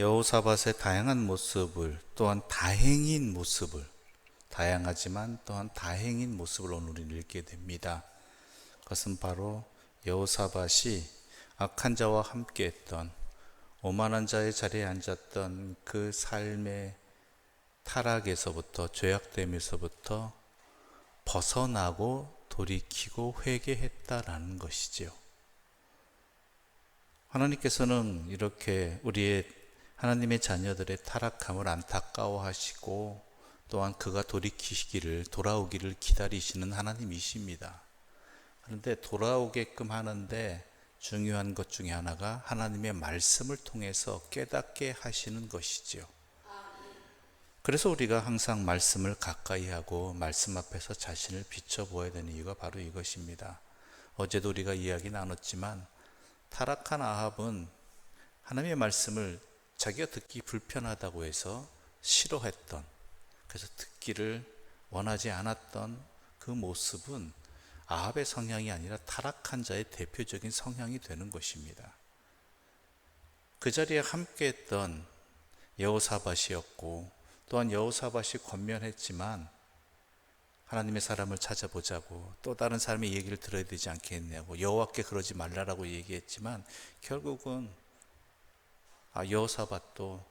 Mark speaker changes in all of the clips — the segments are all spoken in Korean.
Speaker 1: 여호사밧의 다양한 모습을 또한 다행인 모습을 다양하지만 또한 다행인 모습을 오늘 우리는 읽게 됩니다. 그것은 바로 여호사밧이 악한 자와 함께 했던 오만한 자의 자리에 앉았던 그 삶의 타락에서부터 죄악됨에서부터 벗어나고 돌이키고 회개했다라는 것이지요. 하나님께서는 이렇게 우리의 하나님의 자녀들의 타락함을 안타까워하시고 또한 그가 돌이키시기를 돌아오기를 기다리시는 하나님이십니다. 그런데 돌아오게끔 하는데 중요한 것 중에 하나가 하나님의 말씀을 통해서 깨닫게 하시는 것이지요. 그래서 우리가 항상 말씀을 가까이 하고 말씀 앞에서 자신을 비춰보아야 되는 이유가 바로 이것입니다. 어제도 우리가 이야기 나눴지만 타락한 아합은 하나님의 말씀을 자기가 듣기 불편하다고 해서 싫어했던 그래서 듣기를 원하지 않았던 그 모습은 아합의 성향이 아니라 타락한 자의 대표적인 성향이 되는 것입니다. 그 자리에 함께했던 여호사밧이었고 또한 여호사밧이 권면했지만 하나님의 사람을 찾아보자고 또 다른 사람의 얘기를 들어야 되지 않겠냐고 여호와께 그러지 말라라고 얘기했지만 결국은 아, 여호사밧도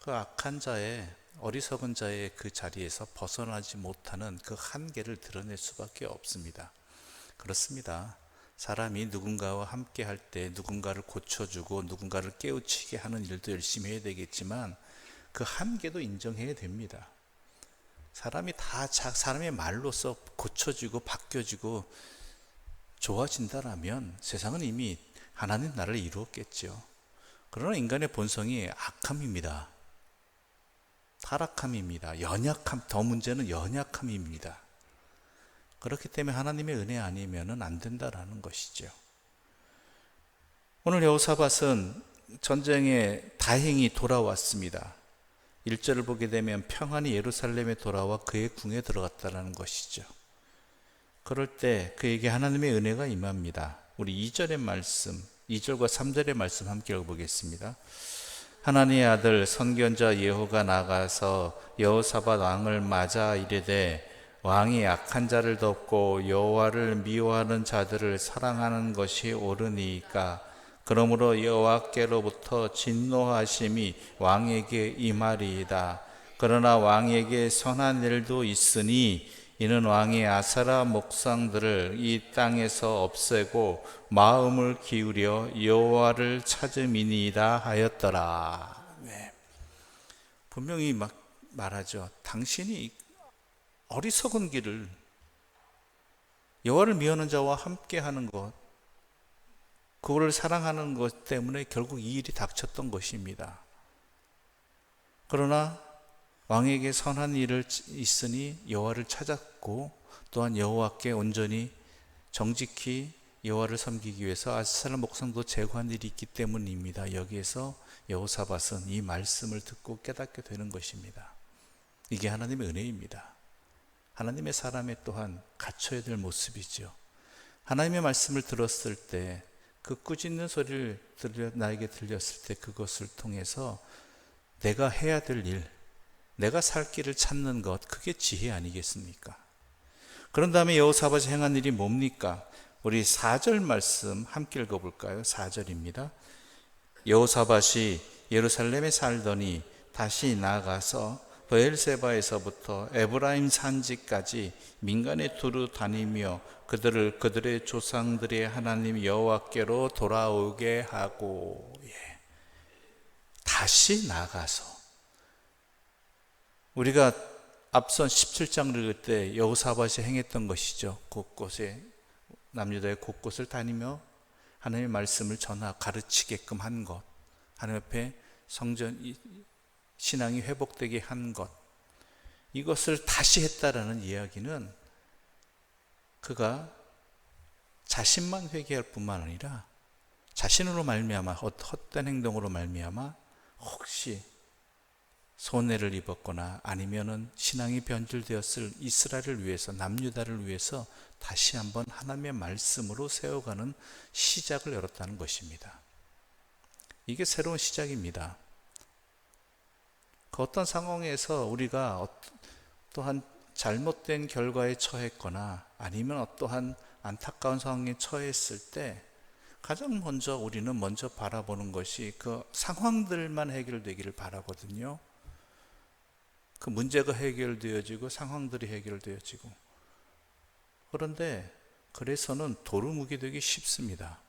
Speaker 1: 그 악한 자의 어리석은 자의 그 자리에서 벗어나지 못하는 그 한계를 드러낼 수밖에 없습니다. 그렇습니다. 사람이 누군가와 함께 할 때 누군가를 고쳐주고 누군가를 깨우치게 하는 일도 열심히 해야 되겠지만 그 한계도 인정해야 됩니다. 사람이 다 사람의 말로서 고쳐지고 바뀌어지고 좋아진다라면 세상은 이미 하나님 나라를 이루었겠죠. 그러나 인간의 본성이 악함입니다. 타락함입니다. 연약함, 더 문제는 연약함입니다. 그렇기 때문에 하나님의 은혜 아니면은 안 된다라는 것이죠. 오늘 여호사밧은 전쟁에 다행히 돌아왔습니다. 1절을 보게 되면 평안히 예루살렘에 돌아와 그의 궁에 들어갔다라는 것이죠. 그럴 때 그에게 하나님의 은혜가 임합니다. 우리 2절의 말씀, 2절과 3절의 말씀 함께 읽어보겠습니다. 하나님의 아들 선견자 예호가 나가서 여호사밧 왕을 맞아 이르되 왕이 악한 자를 덮고 여호와를 미워하는 자들을 사랑하는 것이 옳으니까 그러므로 여호와께로부터 진노하심이 왕에게 임하리이다. 그러나 왕에게 선한 일도 있으니 이는 왕이 아사라 목상들을 이 땅에서 없애고 마음을 기울여 여호와를 찾음이니이다 하였더라. 네. 분명히 막 말하죠. 당신이 어리석은 길을 여호와를 미워하는 자와 함께하는 것 그거를 사랑하는 것 때문에 결국 이 일이 닥쳤던 것입니다. 그러나 왕에게 선한 일을 있으니 여호와를 찾았고 또한 여호와께 온전히 정직히 여호와를 섬기기 위해서 아스살 목상도 제거한 일이 있기 때문입니다. 여기에서 여호사밧은 이 말씀을 듣고 깨닫게 되는 것입니다. 이게 하나님의 은혜입니다. 하나님의 사람의 또한 갖춰야 될 모습이죠. 하나님의 말씀을 들었을 때 그 꾸짖는 소리를 들려, 나에게 들렸을 때 그것을 통해서 내가 해야 될 일, 내가 살 길을 찾는 것, 그게 지혜 아니겠습니까? 그런 다음에 여호사밧이 행한 일이 뭡니까? 우리 4절 말씀 함께 읽어 볼까요? 4절입니다. 여호사밧이 예루살렘에 살더니 다시 나가서 베엘세바에서부터 에브라임 산지까지 민간에 두루 다니며 그들을 그들의 조상들의 하나님 여호와께로 돌아오게 하고 예. 다시 나가서 우리가 앞선 17장을 읽을 때 여호사밧이 행했던 것이죠. 곳곳에 남유다의 곳곳을 다니며 하나님의 말씀을 전하 가르치게끔 한 것. 하나님 앞에 성전 신앙이 회복되게 한 것. 이것을 다시 했다라는 이야기는 그가 자신만 회개할 뿐만 아니라 자신으로 말미암아 헛된 행동으로 말미암아 혹시 손해를 입었거나 아니면은 신앙이 변질되었을 이스라엘을 위해서 남유다를 위해서 다시 한번 하나님의 말씀으로 세워가는 시작을 열었다는 것입니다. 이게 새로운 시작입니다. 그 어떤 상황에서 우리가 어- 또한 잘못된 결과에 처했거나 아니면 어떠한 안타까운 상황에 처했을 때 가장 먼저 우리는 먼저 바라보는 것이 그 상황들만 해결되기를 바라거든요. 그 문제가 해결되어지고 상황들이 해결되어지고 그런데 그래서는 도루묵이 되기 쉽습니다.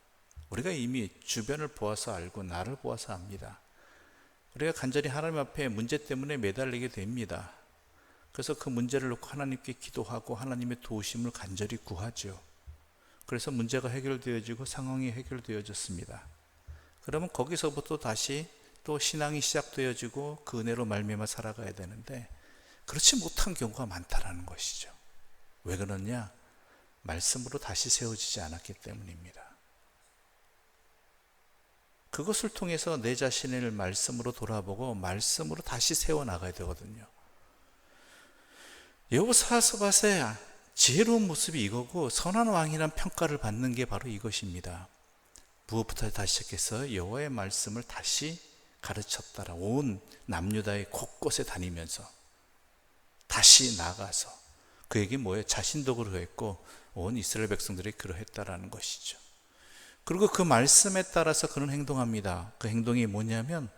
Speaker 1: 우리가 이미 주변을 보아서 알고 나를 보아서 압니다. 우리가 간절히 하나님 앞에 문제 때문에 매달리게 됩니다. 그래서 그 문제를 놓고 하나님께 기도하고 하나님의 도우심을 간절히 구하죠. 그래서 문제가 해결되어지고 상황이 해결되어졌습니다. 그러면 거기서부터 다시 또 신앙이 시작되어지고 그 은혜로 말미암아 살아가야 되는데 그렇지 못한 경우가 많다라는 것이죠. 왜 그러냐? 말씀으로 다시 세워지지 않았기 때문입니다. 그것을 통해서 내 자신을 말씀으로 돌아보고 말씀으로 다시 세워 나가야 되거든요. 여호사스밧의 지혜로운 모습이 이거고 선한 왕이란 평가를 받는 게 바로 이것입니다. 무엇부터 다시 시작해서 여호와의 말씀을 다시 가르쳤다라 온 남유다의 곳곳에 다니면서 다시 나가서 그에게 뭐예요? 자신도 그러했고 온 이스라엘 백성들이 그러했다라는 것이죠. 그리고 그 말씀에 따라서 그런 행동합니다. 그 행동이 뭐냐면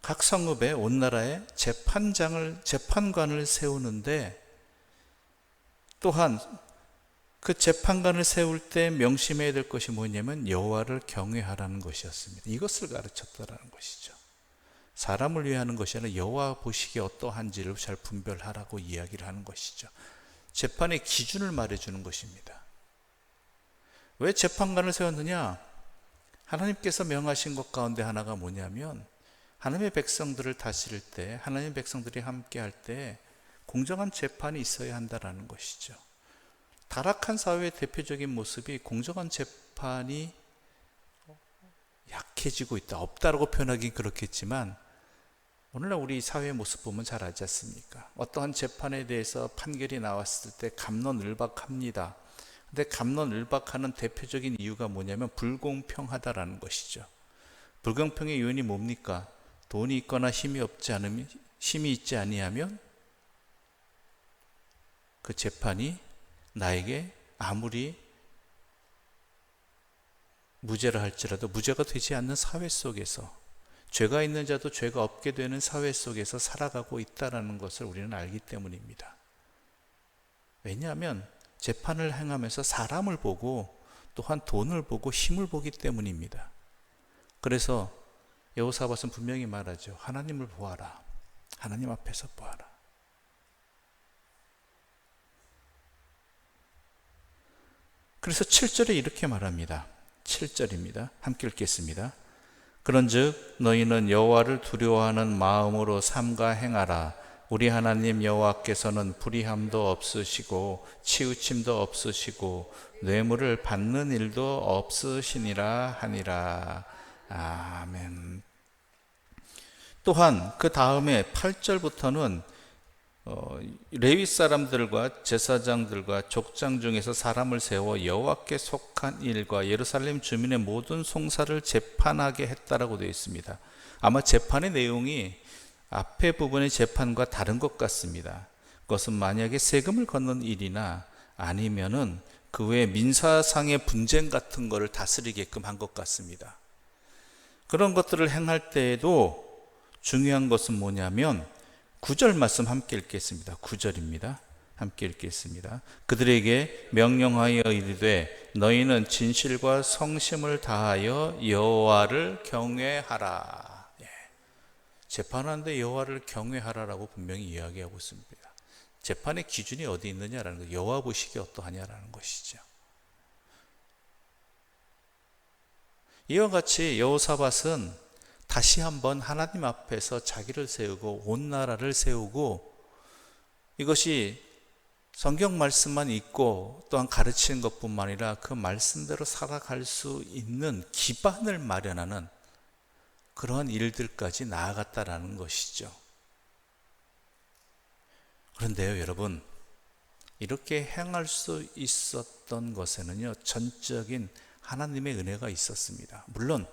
Speaker 1: 각 성읍에 온 나라에 재판장을 재판관을 세우는데 또한 그 재판관을 세울 때 명심해야 될 것이 뭐냐면 여호와를 경외하라는 것이었습니다. 이것을 가르쳤다라는 것이죠. 사람을 위해 하는 것이 아니라 여호와 보시기에 어떠한지를 잘 분별하라고 이야기를 하는 것이죠. 재판의 기준을 말해주는 것입니다. 왜 재판관을 세웠느냐? 하나님께서 명하신 것 가운데 하나가 뭐냐면 하나님의 백성들을 다스릴 때 하나님의 백성들이 함께 할 때 공정한 재판이 있어야 한다라는 것이죠. 타락한 사회의 대표적인 모습이 공정한 재판이 약해지고 있다. 없다라고 표현하긴 그렇겠지만 오늘날 우리 사회의 모습 보면 잘 알지 않습니까? 어떠한 재판에 대해서 판결이 나왔을 때 감론을박합니다. 근데 감론을박하는 대표적인 이유가 뭐냐면 불공평하다라는 것이죠. 불공평의 요인이 뭡니까? 돈이 있거나 힘이 없지 않으면 힘이 있지 아니하면 그 재판이 나에게 아무리 무죄라 할지라도 무죄가 되지 않는 사회 속에서 죄가 있는 자도 죄가 없게 되는 사회 속에서 살아가고 있다라는 것을 우리는 알기 때문입니다. 왜냐하면 재판을 행하면서 사람을 보고 또한 돈을 보고 힘을 보기 때문입니다. 그래서 여호사밧은 분명히 말하죠. 하나님을 보아라. 하나님 앞에서 보아라. 그래서 7절에 이렇게 말합니다. 7절입니다. 함께 읽겠습니다. 그런즉 너희는 여호와를 두려워하는 마음으로 삼가 행하라. 우리 하나님 여호와께서는 불의함도 없으시고 치우침도 없으시고 뇌물을 받는 일도 없으시니라 하니라. 아멘. 또한 그 다음에 8절부터는 어, 레위 사람들과 제사장들과 족장 중에서 사람을 세워 여호와께 속한 일과 예루살렘 주민의 모든 송사를 재판하게 했다라고 되어 있습니다. 아마 재판의 내용이 앞에 부분의 재판과 다른 것 같습니다. 그것은 만약에 세금을 걷는 일이나 아니면은 그 외에 민사상의 분쟁 같은 것을 다스리게끔 한 것 같습니다. 그런 것들을 행할 때에도 중요한 것은 뭐냐면 9절 말씀 함께 읽겠습니다. 9절입니다. 함께 읽겠습니다. 그들에게 명령하여 이르되 너희는 진실과 성심을 다하여 여호와를 경외하라. 예. 재판하는데 여호와를 경외하라라고 분명히 이야기하고 있습니다. 재판의 기준이 어디 있느냐라는 거, 여호와 보시기 어떠하냐라는 것이죠. 이와 같이 여호사밧은 다시 한번 하나님 앞에서 자기를 세우고 온 나라를 세우고 이것이 성경 말씀만 읽고 또한 가르치는 것뿐만 아니라 그 말씀대로 살아갈 수 있는 기반을 마련하는 그러한 일들까지 나아갔다라는 것이죠. 그런데요, 여러분, 이렇게 행할 수 있었던 것에는요, 전적인 하나님의 은혜가 있었습니다. 물론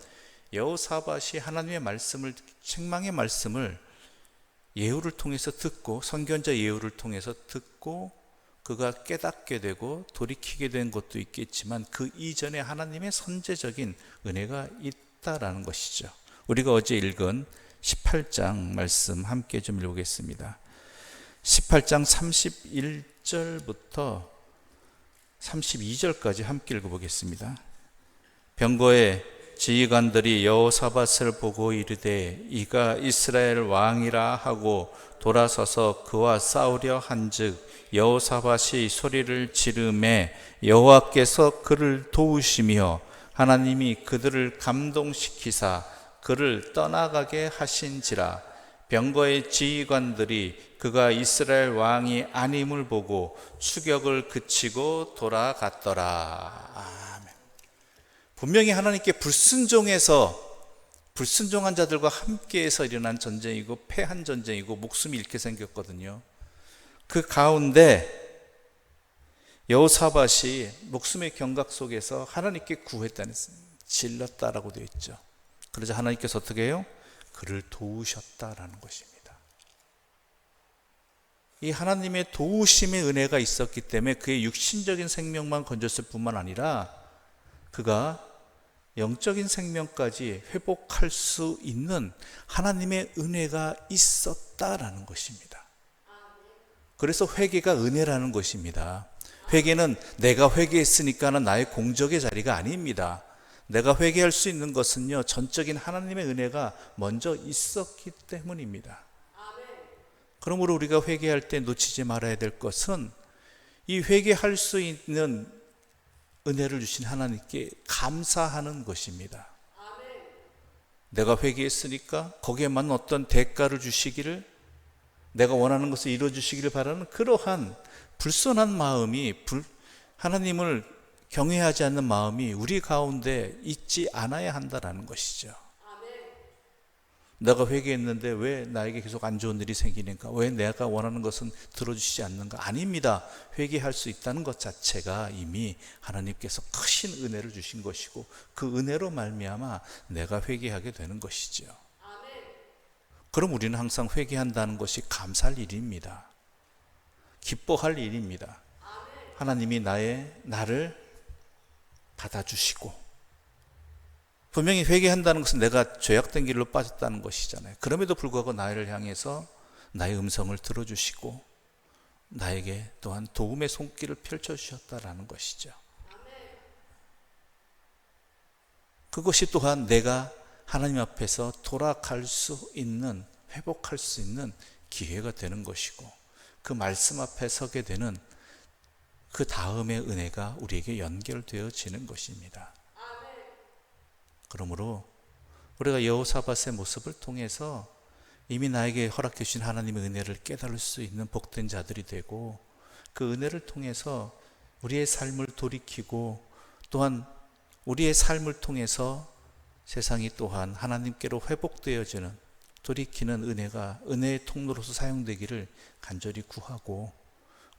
Speaker 1: 여호사밧이 하나님의 말씀을 책망의 말씀을 예우를 통해서 듣고 선견자 예우를 통해서 듣고 그가 깨닫게 되고 돌이키게 된 것도 있겠지만 그 이전에 하나님의 선제적인 은혜가 있다라는 것이죠. 우리가 어제 읽은 18장 말씀 함께 좀 읽겠습니다. 18장 31절부터 32절까지 함께 읽어보겠습니다. 병거의 지휘관들이 여호사밧을 보고 이르되 이가 이스라엘 왕이라 하고 돌아서서 그와 싸우려 한즉 여호사밧이 소리를 지르매 여호와께서 그를 도우시며 하나님이 그들을 감동시키사 그를 떠나가게 하신지라 병거의 지휘관들이 그가 이스라엘 왕이 아님을 보고 추격을 그치고 돌아갔더라. 분명히 하나님께 불순종해서 불순종한 자들과 함께해서 일어난 전쟁이고 패한 전쟁이고 목숨이 잃게 생겼거든요. 그 가운데 여호사밧이 목숨의 경각 속에서 하나님께 구했다는 질렀다라고 되어 있죠. 그러자 하나님께서 어떻게 해요? 그를 도우셨다라는 것입니다. 이 하나님의 도우심의 은혜가 있었기 때문에 그의 육신적인 생명만 건졌을 뿐만 아니라 그가 영적인 생명까지 회복할 수 있는 하나님의 은혜가 있었다라는 것입니다. 그래서 회개가 은혜라는 것입니다. 회개는 내가 회개했으니까는 나의 공적의 자리가 아닙니다. 내가 회개할 수 있는 것은요, 전적인 하나님의 은혜가 먼저 있었기 때문입니다. 그러므로 우리가 회개할 때 놓치지 말아야 될 것은 이 회개할 수 있는 은혜를 주신 하나님께 감사하는 것입니다. 내가 회개했으니까 거기에 맞는 어떤 대가를 주시기를 내가 원하는 것을 이루어 주시기를 바라는 그러한 불선한 마음이 불, 하나님을 경외하지 않는 마음이 우리 가운데 있지 않아야 한다라는 것이죠. 내가 회개했는데 왜 나에게 계속 안 좋은 일이 생기는가? 왜 내가 원하는 것은 들어주시지 않는가? 아닙니다. 회개할 수 있다는 것 자체가 이미 하나님께서 크신 은혜를 주신 것이고 그 은혜로 말미암아 내가 회개하게 되는 것이죠. 그럼 우리는 항상 회개한다는 것이 감사할 일입니다. 기뻐할 일입니다. 하나님이 나의 나를 받아주시고 분명히 회개한다는 것은 내가 죄악된 길로 빠졌다는 것이잖아요. 그럼에도 불구하고 나를 향해서 나의 음성을 들어주시고 나에게 또한 도움의 손길을 펼쳐주셨다라는 것이죠. 그것이 또한 내가 하나님 앞에서 돌아갈 수 있는, 회복할 수 있는 기회가 되는 것이고, 그 말씀 앞에 서게 되는 그 다음의 은혜가 우리에게 연결되어지는 것입니다. 그러므로 우리가 여호사밧의 모습을 통해서 이미 나에게 허락해 주신 하나님의 은혜를 깨달을 수 있는 복된 자들이 되고 그 은혜를 통해서 우리의 삶을 돌이키고 또한 우리의 삶을 통해서 세상이 또한 하나님께로 회복되어지는 돌이키는 은혜가 은혜의 통로로서 사용되기를 간절히 구하고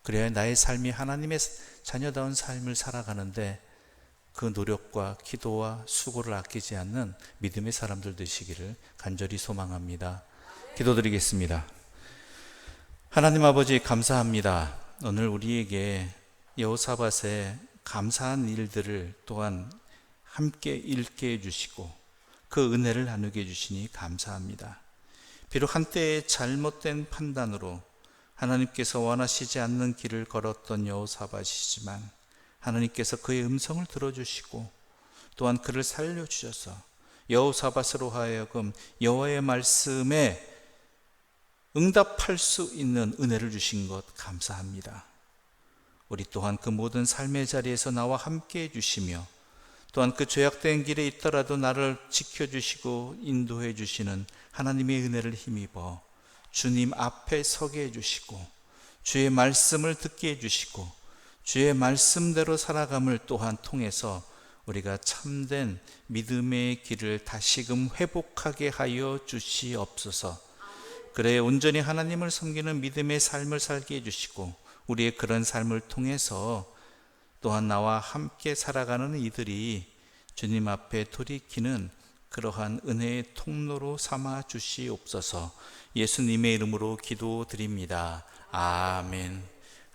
Speaker 1: 그래야 나의 삶이 하나님의 자녀다운 삶을 살아가는데 그 노력과 기도와 수고를 아끼지 않는 믿음의 사람들 되시기를 간절히 소망합니다. 기도드리겠습니다. 하나님 아버지 감사합니다. 오늘 우리에게 여호사밧의 감사한 일들을 또한 함께 읽게 해 주시고 그 은혜를 나누게 해 주시니 감사합니다. 비록 한때의 잘못된 판단으로 하나님께서 원하시지 않는 길을 걸었던 여호사밧이지만 하나님께서 그의 음성을 들어주시고 또한 그를 살려주셔서 여호사밧으로 하여금 여호와의 말씀에 응답할 수 있는 은혜를 주신 것 감사합니다. 우리 또한 그 모든 삶의 자리에서 나와 함께 해주시며 또한 그 죄악된 길에 있더라도 나를 지켜주시고 인도해 주시는 하나님의 은혜를 힘입어 주님 앞에 서게 해주시고 주의 말씀을 듣게 해주시고 주의 말씀대로 살아감을 또한 통해서 우리가 참된 믿음의 길을 다시금 회복하게 하여 주시옵소서. 그래 온전히 하나님을 섬기는 믿음의 삶을 살게 해주시고 우리의 그런 삶을 통해서 또한 나와 함께 살아가는 이들이 주님 앞에 돌이키는 그러한 은혜의 통로로 삼아 주시옵소서. 예수님의 이름으로 기도드립니다. 아멘.